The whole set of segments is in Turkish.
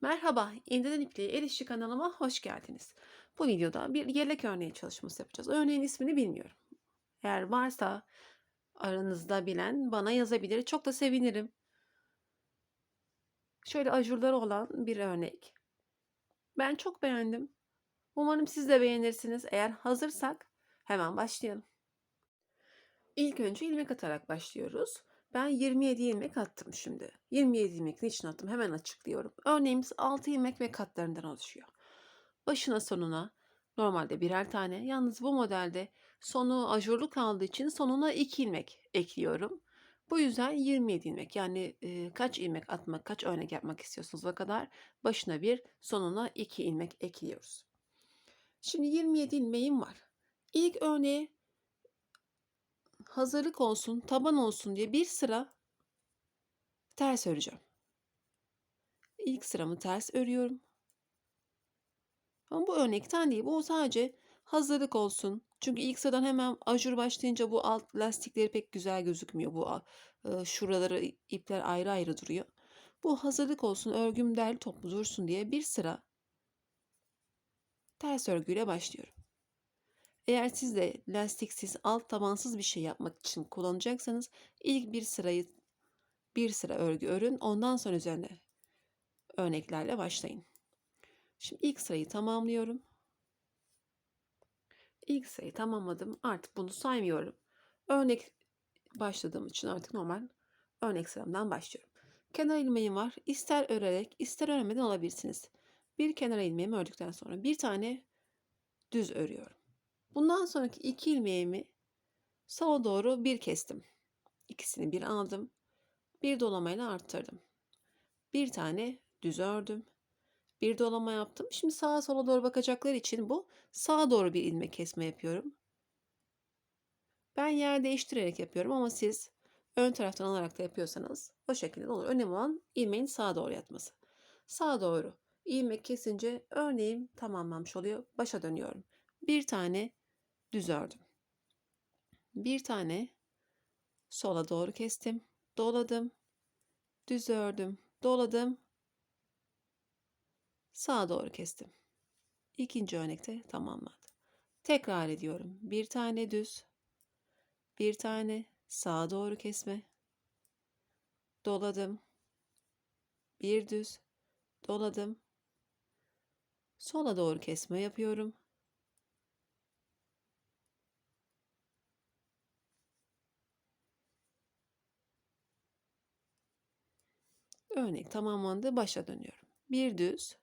Merhaba, İnceden İpliğe El kanalıma hoş geldiniz. Bu videoda bir yelek örneği çalışması yapacağız. Örneğin ismini bilmiyorum. Eğer varsa aranızda bilen bana yazabilir. Çok da sevinirim. Şöyle ajurları olan bir örnek. Ben çok beğendim. Umarım siz de beğenirsiniz. Eğer hazırsak hemen başlayalım. İlk önce ilmek atarak başlıyoruz. Ben 27 ilmek attım şimdi. 27 ilmek niçin attım hemen açıklıyorum. Örneğimiz 6 ilmek ve katlarından oluşuyor. Başına sonuna normalde birer tane. Yalnız bu modelde sonu ajurlu kaldığı için sonuna 2 ilmek ekliyorum. Bu yüzden 27 ilmek yani e, kaç ilmek atmak, kaç örnek yapmak istiyorsunuz o kadar başına bir, sonuna 2 ilmek ekliyoruz. Şimdi 27 ilmeğim var. İlk örneği hazırlık olsun, taban olsun diye bir sıra ters öreceğim. İlk sıramı ters örüyorum. Ama bu örnekten değil. Bu sadece hazırlık olsun. Çünkü ilk sıradan hemen ajur başlayınca bu alt lastikleri pek güzel gözükmüyor. Bu e, şuraları ipler ayrı ayrı duruyor. Bu hazırlık olsun, örgüm derli toplu dursun diye bir sıra ters örgüyle başlıyorum. Eğer siz de lastiksiz, alt tabansız bir şey yapmak için kullanacaksanız ilk bir sırayı bir sıra örgü örün. Ondan sonra üzerine örneklerle başlayın. Şimdi ilk sırayı tamamlıyorum. İlk sırayı tamamladım. Artık bunu saymıyorum. Örnek başladığım için artık normal örnek sıramdan başlıyorum. Kenar ilmeğim var. İster örerek, ister örmeden alabilirsiniz. Bir kenar ilmeğimi ördükten sonra bir tane düz örüyorum. Bundan sonraki iki ilmeğimi sola doğru bir kestim. İkisini bir aldım. Bir dolamayla arttırdım. Bir tane düz ördüm. Bir dolama yaptım. Şimdi sağa sola doğru bakacaklar için bu sağa doğru bir ilmek kesme yapıyorum. Ben yer değiştirerek yapıyorum ama siz ön taraftan alarak da yapıyorsanız o şekilde olur. Önemli olan ilmeğin sağa doğru yatması. Sağa doğru ilmek kesince örneğim tamamlanmış oluyor. Başa dönüyorum. Bir tane düz ördüm. Bir tane sola doğru kestim. Doladım. Düz ördüm. Doladım. Sağa doğru kestim. İkinci örnekte tamamladım. Tekrar ediyorum. Bir tane düz. Bir tane sağa doğru kesme. Doladım. Bir düz. Doladım. Sola doğru kesme yapıyorum. Örnek tamamlandı. Başa dönüyorum. Bir düz.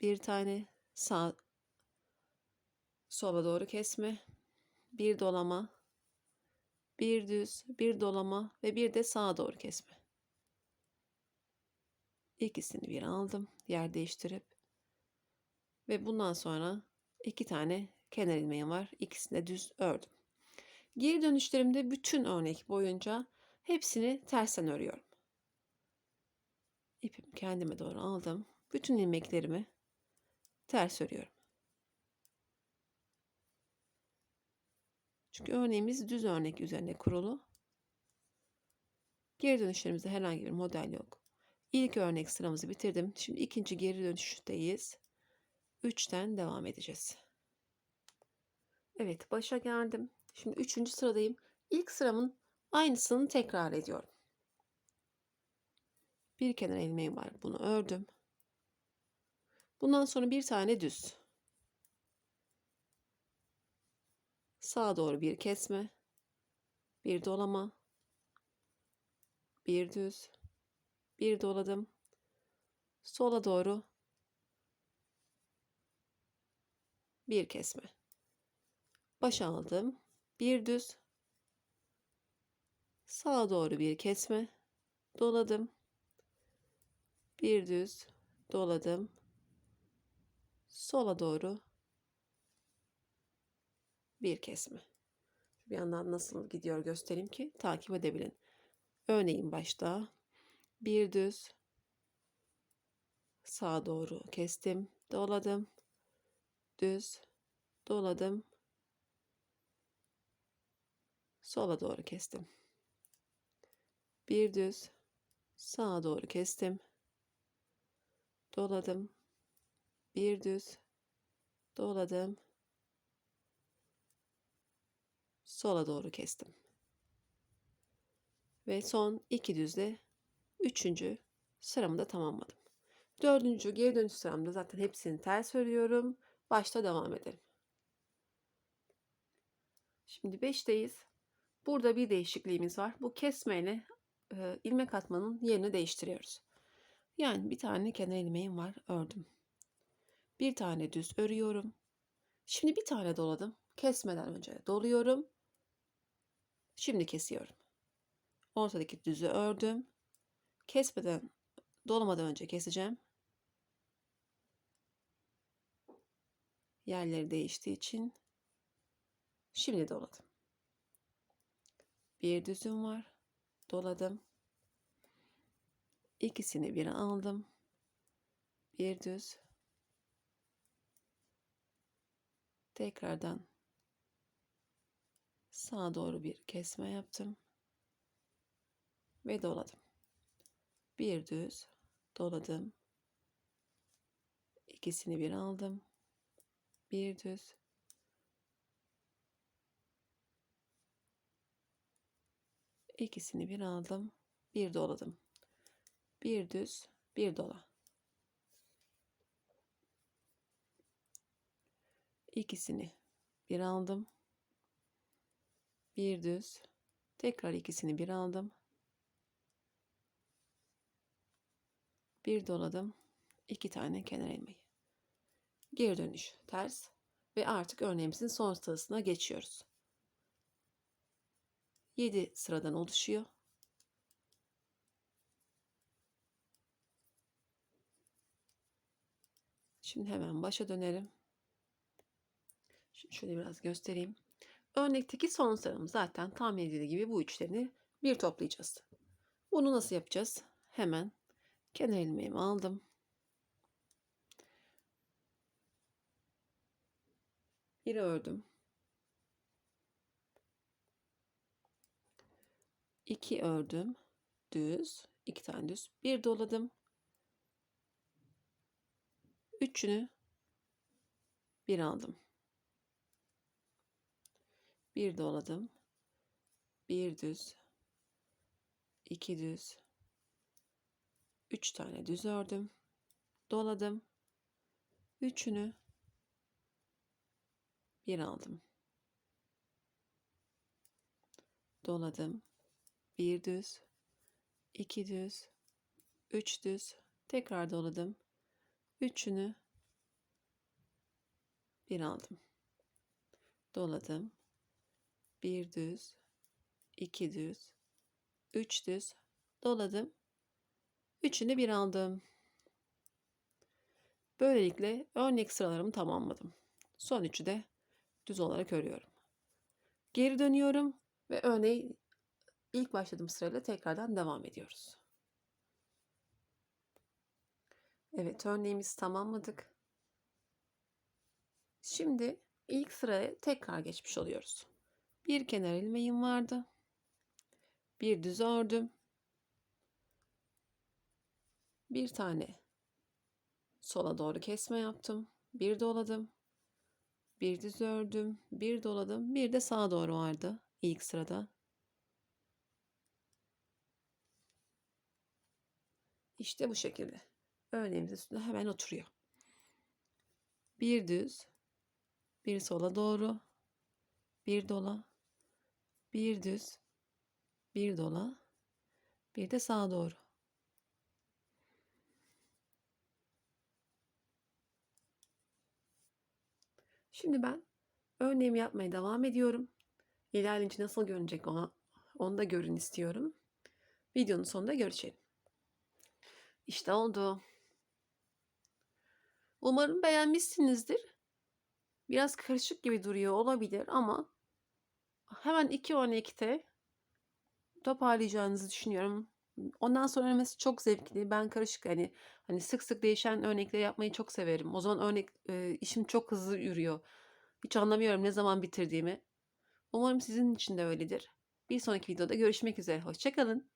Bir tane sağ sola doğru kesme. Bir dolama. Bir düz, bir dolama ve bir de sağa doğru kesme. İkisini bir aldım. Yer değiştirip. Ve bundan sonra iki tane kenar ilmeğim var. İkisini de düz ördüm. Geri dönüşlerimde bütün örnek boyunca hepsini tersten örüyorum. İpimi kendime doğru aldım. Bütün ilmeklerimi ters örüyorum. Çünkü örneğimiz düz örnek üzerine kurulu. Geri dönüşlerimizde herhangi bir model yok. İlk örnek sıramızı bitirdim. Şimdi ikinci geri dönüşteyiz. 3'ten devam edeceğiz. Evet başa geldim. Şimdi üçüncü sıradayım. İlk sıramın aynısını tekrar ediyorum. Bir kenar ilmeğim var. Bunu ördüm. Bundan sonra bir tane düz. Sağa doğru bir kesme. Bir dolama. Bir düz. Bir doladım. Sola doğru bir kesme. Başa aldım. Bir düz. Sağa doğru bir kesme. Doladım. Bir düz. Doladım. Sola doğru bir kesme. Bir yandan nasıl gidiyor göstereyim ki takip edebilin. Örneğin başta bir düz sağa doğru kestim, doladım, düz, doladım, Sola doğru kestim. Bir düz. Sağa doğru kestim. Doladım. Bir düz. Doladım. Sola doğru kestim. Ve son iki düzle üçüncü sıramı da tamamladım. Dördüncü geri dönüş sıramda zaten hepsini ters örüyorum. Başta devam edelim. Şimdi 5'teyiz. Burada bir değişikliğimiz var. Bu kesmeyle e, ilmek atmanın yerini değiştiriyoruz. Yani bir tane kenar ilmeğim var ördüm. Bir tane düz örüyorum. Şimdi bir tane doladım. Kesmeden önce doluyorum. Şimdi kesiyorum. Ortadaki düzü ördüm. Kesmeden dolamadan önce keseceğim. Yerleri değiştiği için şimdi doladım. Bir düzüm var. Doladım. İkisini bir aldım. Bir düz. Tekrardan sağa doğru bir kesme yaptım. Ve doladım. Bir düz doladım. İkisini bir aldım. Bir düz. İkisini bir aldım. Bir doladım. Bir düz, bir dola. İkisini bir aldım. Bir düz. Tekrar ikisini bir aldım. Bir doladım. iki tane kenar ilmeği. Geri dönüş ters ve artık örneğimizin son sırasına geçiyoruz. 7 sıradan oluşuyor. Şimdi hemen başa dönelim. Şimdi şöyle biraz göstereyim. Örnekteki son sıramız zaten tahmin edildiği gibi bu üçlerini bir toplayacağız. Bunu nasıl yapacağız? Hemen kenar ilmeğimi aldım. Bir ördüm. İki ördüm. Düz. iki tane düz. Bir doladım. Üçünü bir aldım. Bir doladım. Bir düz. iki düz. Üç tane düz ördüm. Doladım. Üçünü bir aldım. Doladım. Bir düz. iki düz. Üç düz. Tekrar doladım. Üçünü bir aldım. Doladım. Bir düz. iki düz. Üç düz. Doladım. Üçünü bir aldım. Böylelikle örnek sıralarımı tamamladım. Son üçü de düz olarak örüyorum. Geri dönüyorum ve örneği ilk başladığım sırayla tekrardan devam ediyoruz. Evet örneğimizi tamamladık. Şimdi ilk sıraya tekrar geçmiş oluyoruz. Bir kenar ilmeğim vardı. Bir düz ördüm. Bir tane sola doğru kesme yaptım. Bir doladım. Bir düz ördüm. Bir doladım. Bir de sağa doğru vardı ilk sırada. İşte bu şekilde. Örneğimiz üstünde hemen oturuyor. Bir düz, bir sola doğru, bir dola, bir düz, bir dola, bir de sağa doğru. Şimdi ben örneğimi yapmaya devam ediyorum. İlerleyince nasıl görünecek ona, onu da görün istiyorum. Videonun sonunda görüşelim. İşte oldu. Umarım beğenmişsinizdir. Biraz karışık gibi duruyor olabilir ama hemen iki örnekte toparlayacağınızı düşünüyorum. Ondan sonra örmesi çok zevkli. Ben karışık hani hani sık sık değişen örnekleri yapmayı çok severim. O zaman örnek e, işim çok hızlı yürüyor. Hiç anlamıyorum ne zaman bitirdiğimi. Umarım sizin için de öyledir. Bir sonraki videoda görüşmek üzere. Hoşça kalın.